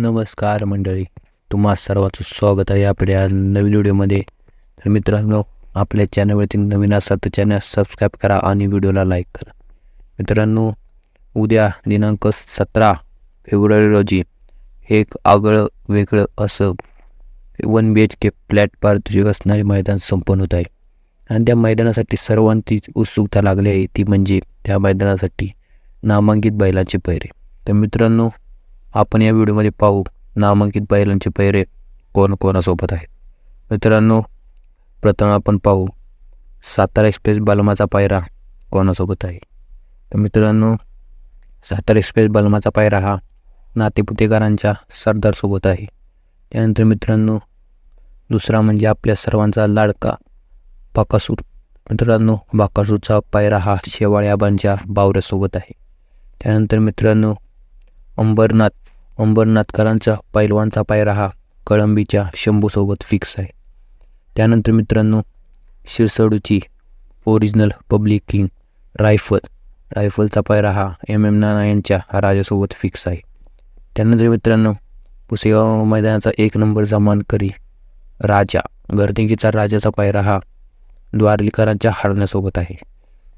नमस्कार मंडळी. तुम्हा सर्वांचं स्वागत आहे आपल्या नवीन व्हिडिओमध्ये. तर मित्रांनो आपल्या चॅनलवरती नवीन असाल तर चॅनल सबस्क्राईब करा आणि व्हिडिओला लाईक करा. मित्रांनो उद्या दिनांक सतरा फेब्रुवारी रोजी एक आगळं वेगळं असं one B H K flat पारितोषिक असणारे मैदान संपन्न होत आहे. आणि त्या मैदानासाठी सर्वांची उत्सुकता लागली आहे. ती म्हणजे त्या मैदानासाठी नामांकित बैलांचे पैरे. तर मित्रांनो आपण या व्हिडिओमध्ये पाहू नामांकित बैलांचे पैरे कोण कोणासोबत आहेत. मित्रांनो प्रथम आपण पाहू सातारा एक्सप्रेस बलमाचा पायरा कोणासोबत आहे. तर मित्रांनो सातारा एक्सप्रेस बलमाचा पायरा हा नातेपुतेकरांच्या सरदारसोबत आहे. त्यानंतर मित्रांनो दुसरा म्हणजे आपल्या सर्वांचा लाडका बाकासूर. मित्रांनो बाकासूरचा पायरा हा शेवाळ्याबांच्या बावऱ्यासोबत आहे. त्यानंतर मित्रांनो अंबरनाथ अंबरनाथकरांचा पैलवानचा पायरा हा कळंबीच्या शंभूसोबत फिक्स आहे. त्यानंतर मित्रांनो शिरसडूची ओरिजिनल पब्लिक किंग रायफल. रायफलचा पायरा हा एम एम नाना यांच्या राजासोबत फिक्स आहे. त्यानंतर मित्रांनो पुसेगाव मैदानाचा एक नंबरचा मानकरी राजा गर्दिंगीचा राजाचा पायरा हा द्वारलीकरांच्या हरण्यासोबत आहे.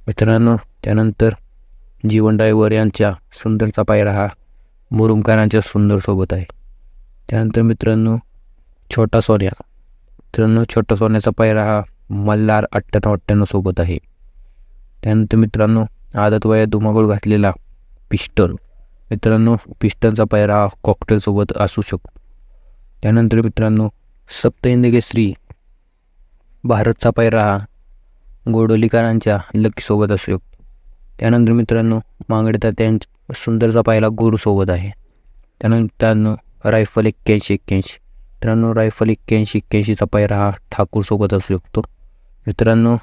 मित्रांनो त्यानंतर जीवन ड्रायव्हर यांच्या सुंदरचा पायरा हा मुरुमकरांच्या सुंदरसोबत आहे. त्यानंतर मित्रांनो छोटा सोन्या. मित्रांनो छोटा सोन्याचा पायरा हा मल्हार अठ्ठ्याण्णव अठ्ठ्याण्णव सोबत आहे. त्यानंतर मित्रांनो आदत वयात धुमाकूळ घातलेला पिस्टन मित्रांनो पिस्टनचा पायरा हा कॉकटेलसोबत असू शकतो. त्यानंतर मित्रांनो सप्तहिंदकेसरी भारतचा पायरा हा गोडोलीकरांच्या लकीसोबत असू शकतो. त्यानंतर मित्रांनो मांगडता त्यांच्या सुंदरचा पायला गुरुसोबत आहे. त्यानंतर रायफल एक्क्याऐंशी एक्क्याऐंशी. मित्रांनो रायफल एक्क्याऐंशी एक्क्याऐंशीचा पायरा हा ठाकूरसोबत असू शकतो. मित्रांनो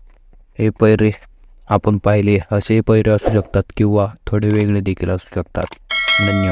हे पैरे आपण पाहिले असे पैरे असू शकतात किंवा थोडे वेगळे देखील असू शकतात. धन्यवाद.